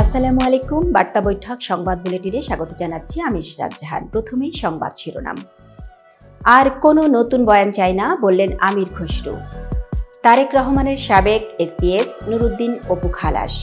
আসসালামু আলাইকুম, বার্তা বৈঠক সংবাদ বুলেটিনে স্বাগত জানাচ্ছি আমি ইশরাত জাহান। প্রথমেই সংবাদ শিরোনাম। আর কোনো নতুন বয়ান চাই না, বললেন আমির খসরু। তারেক রহমানের সাবেক এসপিএস নুরুদ্দিন অপু খালাস।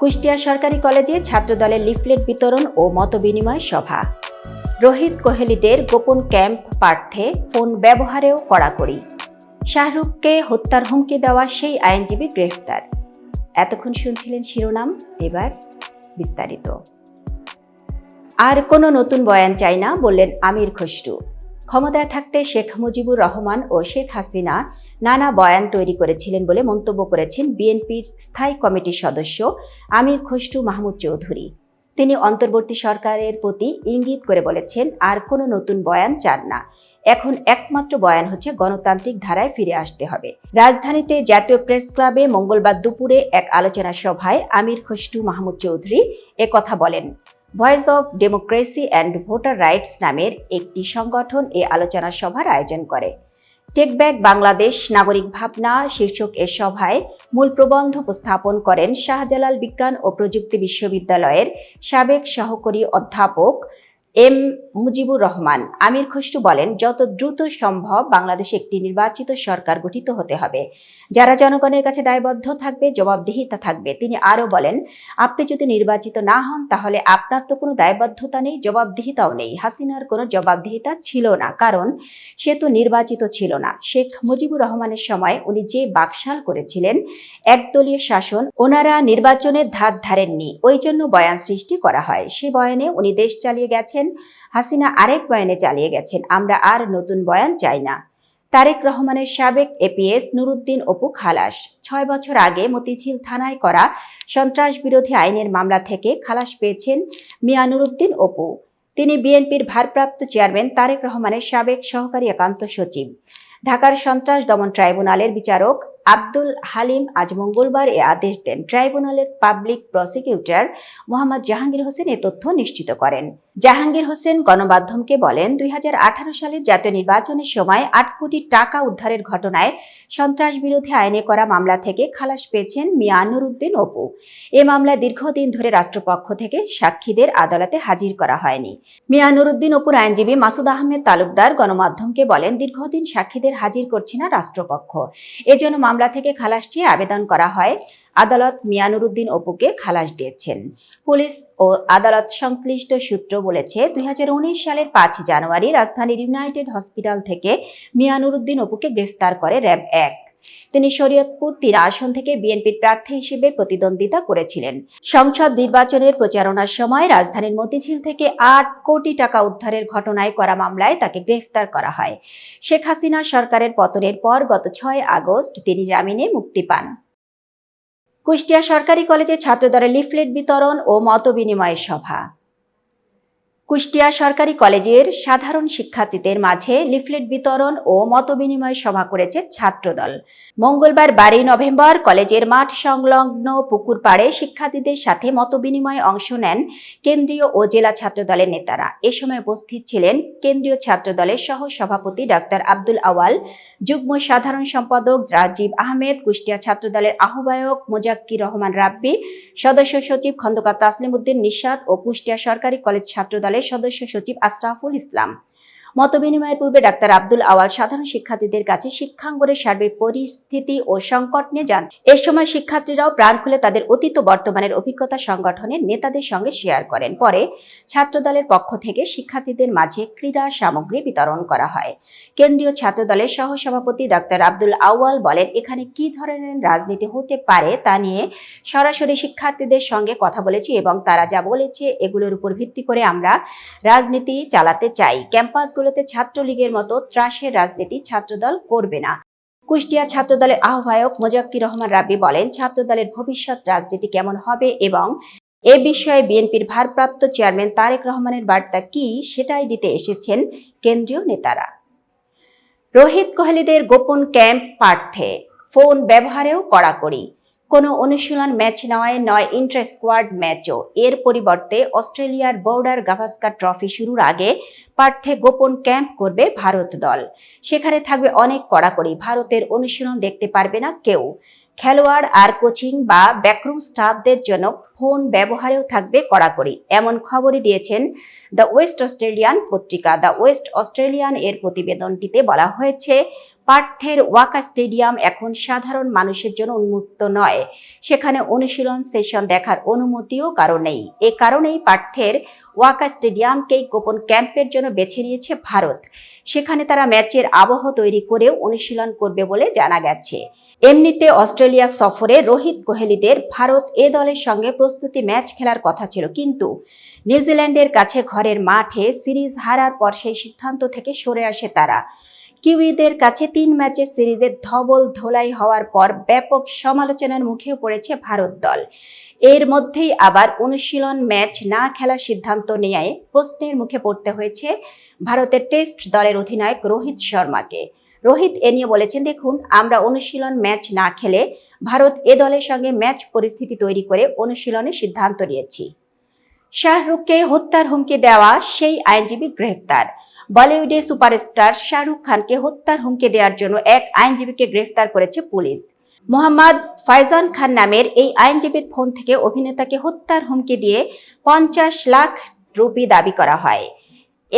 কুষ্টিয়া সরকারি কলেজে ছাত্রদলের লিফলেট বিতরণ ও মতবিনিময় সভা। রোহিত কোহলিদের গোপন ক্যাম্প পার্থে ফোন ব্যবহারেও কড়াকড়ি। শাহরুখকে হত্যার হুমকি দেওয়া সেই আইনজীবী গ্রেফতার। এতক্ষণ শুনছিলেন শিরোনাম, এবার বিস্তারিত। আর কোনো নতুন বয়ান চাই না, বললেন আমির খসরু। ক্ষমতায় থাকতে শেখ মুজিবুর রহমান ও শেখ হাসিনা নানা বয়ান তৈরি করেছিলেন বলে মন্তব্য করেছেন বিএনপির স্থায়ী কমিটির সদস্য আমির খসরু মাহমুদ চৌধুরী। তিনি অন্তর্বর্তী সরকারের প্রতি ইঙ্গিত করে বলেছেন, আর কোনো নতুন বয়ান চান না। এখন একমাত্র বয়ান হচ্ছে গণতান্ত্রিক ধারায় ফিরে আসতে হবে। রাজধানীতে জাতীয় প্রেস ক্লাবে মঙ্গলবার দুপুরে এক আলোচনা সভায় আমির খসরু মাহমুদ চৌধুরী কথা বলেন। Voice of democracy and voter rights নামের একটি সংগঠন এ আলোচনা সভার আয়োজন করে। টেক ব্যাক বাংলাদেশ নাগরিক ভাবনা শীর্ষক এ সভায় মূল প্রবন্ধ উপস্থাপন করেন শাহজালাল বিজ্ঞান ও প্রযুক্তি বিশ্ববিদ্যালয়ের সাবেক সহকারী অধ্যাপক এম মুজিবুর রহমান। আমির খসরু বলেন, যত দ্রুত সম্ভব বাংলাদেশে একটি নির্বাচিত সরকার গঠিত হতে হবে। যারা জনগণের কাছে দায়বদ্ধ থাকবে, জবাবদিহিতা থাকবে, তিনি আরও বলেন, আপনি যদি নির্বাচিত না হন, তাহলে আপনার তো কোনো দায়বদ্ধতা নেই, জবাবদিহিতাও নেই। হাসিনার কোনো জবাবদিহিতা ছিল না, কারণ সে তো নির্বাচিত ছিল না। শেখ মুজিবুর রহমানের সময় উনি যে বাকশাল করেছিলেন, একদলীয় শাসন, ওনারা নির্বাচনের ধার ধারেননি। ওই জন্য বয়ান সৃষ্টি করা হয়। সে বয়ানে উনি দেশ চালিয়ে গেছেন হাসিনা আরেক বয়ানে চালিয়ে গেছেন, আমরা আর নতুন বয়ান চাই না। তারেক রহমানের সাবেক এপিএস নুরুদ্দিন অপু খালাস। ছয় বছর আগে মতিঝিল থানায় করা সন্ত্রাস বিরোধী আইনের মামলা থেকে খালাস পেয়েছেন মিয়া নুরুদ্দিন অপু। তিনি বিএনপির ভারপ্রাপ্ত চেয়ারম্যান তারেক রহমানের সাবেক সহকারী একান্ত সচিব। ঢাকার সন্ত্রাস দমন ট্রাইব্যুনালের বিচারক আব্দুল হালিম আজ মঙ্গলবার এ আদেশ দেন। ট্রাইব্যুনালের পাবলিক প্রসিকিউটর মোহাম্মদ জাহাঙ্গীর হোসেন এ তথ্য নিশ্চিত করেন। জাহাঙ্গীর হোসেন গণমাধ্যমকে বলেন, দুই সালের জাতীয় নির্বাচনের সময় আট কোটি টাকা উদ্ধারের ঘটনায় সন্ত্রাস বিরোধী আইনে করা মামলা থেকে খালাস পেয়েছেন মিয়া নুরুদ্দিন অপু। এ মামলায় দীর্ঘদিন ধরে রাষ্ট্রপক্ষ থেকে সাক্ষীদের আদালতে হাজির করা হয়নি। মিয়া নুরুদ্দিন অপুর আইনজীবী মাসুদ আহমেদ তালুকদার গণমাধ্যমকে বলেন, দীর্ঘদিন সাক্ষীদের হাজির করছে না রাষ্ট্রপক্ষ। এজন্য মামলা থেকে খালাস চেয়ে আবেদন করা হয়। আদালত মিয়ানুর উদ্দিন অপুকে খালাস দিয়েছেন। পুলিশ ও আদালত সংশ্লিষ্ট সূত্র বলেছে, দুই হাজার উনিশ সালের পাঁচ জানুয়ারি রাজধানীর ইউনাইটেড হসপিটাল থেকে মিয়ানুর উদ্দিন অপুকে গ্রেফতার করে র্যাব এক। তিনি শরীয়তপুর তিন আসন থেকে বিএনপির প্রার্থী হিসেবে প্রতিদ্বন্দ্বিতা করেছিলেন। সংসদ নির্বাচনের প্রচারণার সময় রাজধানীর মতিঝিল থেকে আট কোটি টাকা উদ্ধারের ঘটনায় করা মামলায় তাকে গ্রেফতার করা হয়। শেখ হাসিনা সরকারের পতনের পর গত ছয় আগস্ট তিনি জামিনে মুক্তি পান। কুষ্টিয়া সরকারি কলেজে ছাত্রদলের লিফলেট বিতরণ ও মতবিনিময় সভা। কুষ্টিয়া সরকারি কলেজের সাধারণ শিক্ষার্থীদের মাঝে লিফলেট বিতরণ ও মতবিনিময় সভা করেছে ছাত্রদল। মঙ্গলবার বারোই নভেম্বর কলেজের মাঠ সংলগ্ন পুকুর পাড়ে শিক্ষার্থীদের সাথে মতবিনিময় অংশ নেন কেন্দ্রীয় ও জেলা ছাত্রদলের নেতারা। এ সময় উপস্থিত ছিলেন কেন্দ্রীয় ছাত্রদলের সহ সভাপতি ডাক্তার আব্দুল আওয়াল, যুগ্ম সাধারণ সম্পাদক রাজীব আহমেদ, কুষ্টিয়া ছাত্রদলের আহ্বায়ক মোজাক্কির রহমান রাব্বি, সদস্য সচিব খন্দকার তাসলিম উদ্দিন নিশাদ ও কুষ্টিয়া সরকারি কলেজ ছাত্রদলের সদস্য সচিব আশরাফুল ইসলাম। মতবিনিময়ের পূর্বে ডাক্তার আব্দুল আওয়াল সাধারণ শিক্ষার্থীদের কাছে শিক্ষাঙ্গনের সার্বিক পরিস্থিতি ও সংকট নিয়ে যান এ সময় শিক্ষার্থীরাও প্রাণ খুলে তাদের অতীত বর্তমানের অভিজ্ঞতা সংগঠনের নেতাদের সঙ্গে শেয়ার করেন। পরে ছাত্রদলের পক্ষ থেকে শিক্ষার্থীদের মাঝে ক্রীড়া সামগ্রী বিতরণ করা হয়। কেন্দ্রীয় ছাত্রদলের সহ সভাপতি ডাক্তার আব্দুল আওয়াল বলেন, এখানে কি ধরনের রাজনীতি হতে পারে তা নিয়ে সরাসরি শিক্ষার্থীদের সঙ্গে কথা বলেছি এবং তারা যা বলেছে এগুলোর উপর ভিত্তি করে আমরা রাজনীতি চালাতে চাই। ক্যাম্পাসগুলোতে ছাত্রলীগের মতো ত্রাসের রাজনীতি ছাত্রদল করবে না। কুষ্টিয়া ছাত্রদলের আহ্বায়ক মোজাক্কির রহমান রাব্বি বলেন, ছাত্রদলের ভবিষ্যৎ রাজনীতি কেমন হবে এবং এ বিষয়ে বিএনপির ভারপ্রাপ্ত চেয়ারম্যান তারেক রহমানের বার্তা কি সেটাই দিতে এসেছেন কেন্দ্রীয় নেতারা। রোহিত কোহলিদের গোপন ক্যাম্প পার্থে, ফোন ব্যবহারেও কড়াকড়ি। কোনো অনুশীলন ম্যাচ নয় নয় ইন্টার স্কোয়াড ম্যাচও। এর পরিবর্তে অস্ট্রেলিয়ার বর্ডার গাভাস্কার ট্রফি শুরুর আগে পার্থে গোপন ক্যাম্প করবে ভারত দল। সেখানে থাকবে অনেক কড়াকড়ি। ভারতের অনুশীলন দেখতে পারবে না কেউ। খেলোয়াড় আর কোচিং বা ব্যাকরুম স্টাফদের জন্য ফোন ব্যবহারেও থাকবে কড়াকড়ি। এমন খবরই দিয়েছেন দ্য ওয়েস্ট অস্ট্রেলিয়ান পত্রিকা। দ্য ওয়েস্ট অস্ট্রেলিয়ান এর প্রতিবেদনটিতে বলা হয়েছে পার্থের ওয়াকা স্টেডিয়াম এখন সাধারণ মানুষের জন্য উন্মুক্ত নয়। সেখানে অনুশীলন সেশন দেখার অনুমতিও কারও নেই। এ কারণেই পার্থের ওয়াকা স্টেডিয়ামকেই গোপন ক্যাম্পের জন্য বেছে নিয়েছে ভারত। সেখানে তারা ম্যাচের আবহ তৈরি করেও অনুশীলন করবে বলে জানা গেছে। এমনিতে অস্ট্রেলিয়া সফরে রোহিত কোহলিদের ভারত এ দলের সঙ্গে প্রস্তুতি ম্যাচ খেলার কথা ছিল, কিন্তু নিউজিল্যান্ডের কাছে ঘরের মাঠে সিরিজ হারার পর সেই সিদ্ধান্ত থেকে সরে আসে তারা। কিউইদের কাছে তিন ম্যাচের সিরিজের ধবল ধোলাই হওয়ার পর ব্যাপক সমালোচনার মুখেও পড়েছে ভারত দল। এর মধ্যেই আবার অনুশীলন ম্যাচ না খেলার সিদ্ধান্ত নেয় প্রশ্নের মুখে পড়তে হয়েছে ভারতের টেস্ট দলের অধিনায়ক রোহিত শর্মাকে। রোহিত এ নিয়ে বলেছেন, দেখুন, আমরা অনুশীলন ম্যাচ না খেলে ভারত এ দলের সঙ্গে ম্যাচ পরিস্থিতি তৈরি করে অনুশীলনের সিদ্ধান্ত নিয়েছি। শাহরুখকে হত্যার হুমকি দেওয়া সেই আইনজীবী গ্রেফতার। বলিউডে সুপারস্টার শাহরুখ খানকে হত্যার হুমকি দেওয়ার জন্য এক আইনজীবীকে গ্রেফতার করেছে পুলিশ। মোহাম্মদ ফাইজান খান নামের এই আইনজীবীর ফোন থেকে অভিনেতাকে হত্যার হুমকি দিয়ে পঞ্চাশ লাখ রুপি দাবি করা হয়।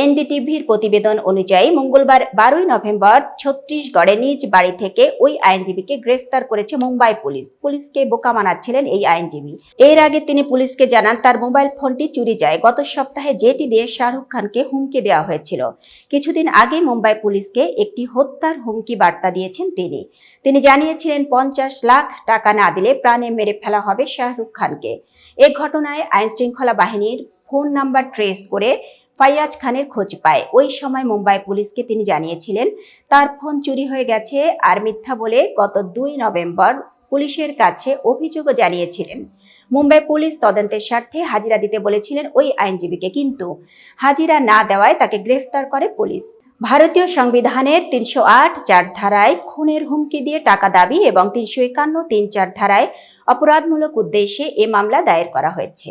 এনডিটিভির প্রতিবেদন অনুযায়ী মঙ্গলবার বারোই নভেম্বর ছত্তিশগড়ে নিজ বাড়ি থেকে ওই আইনজীবীকে গ্রেফতার করেছে মুম্বাই পুলিশ। পুলিশকে বোকা মানাচ্ছিলেন এই আইনজীবী। এর আগে তিনি পুলিশকে জানান, তার মোবাইল ফোনটি চুরি যায়। গত সপ্তাহে যেটি দিয়ে শাহরুখ খানকে হুমকি দেওয়া হয়েছিল। কিছুদিন আগে মুম্বাই পুলিশকে একটি হত্যার হুমকি বার্তা দিয়েছেন তিনি। তিনি জানিয়েছিলেন, পঞ্চাশ লাখ টাকা না দিলে প্রাণে মেরে ফেলা হবে শাহরুখ খানকে। এ ঘটনায় আইন শৃঙ্খলা বাহিনীর ফোন নাম্বার ট্রেস করে ফাইয়াজ খানের খোঁজ পায়। ওই সময় মুম্বাই পুলিশকে তিনি জানিয়েছিলেন, তার ফোন চুরি হয়ে গেছে আর মিথ্যা বলে গত দুই নভেম্বর পুলিশের কাছে অভিযোগও জানিয়েছিলেন। মুম্বাই পুলিশ তদন্তের স্বার্থে হাজিরা দিতে বলেছিলেন ওই আইনজীবীকে, কিন্তু হাজিরা না দেওয়ায় তাকে গ্রেফতার করে পুলিশ। ভারতীয় সংবিধানের তিনশো আট চার ধারায় খুনের হুমকি দিয়ে টাকা দাবি এবং তিনশো একান্ন তিন চার ধারায় অপরাধমূলক উদ্দেশ্যে এ মামলা দায়ের করা হয়েছে।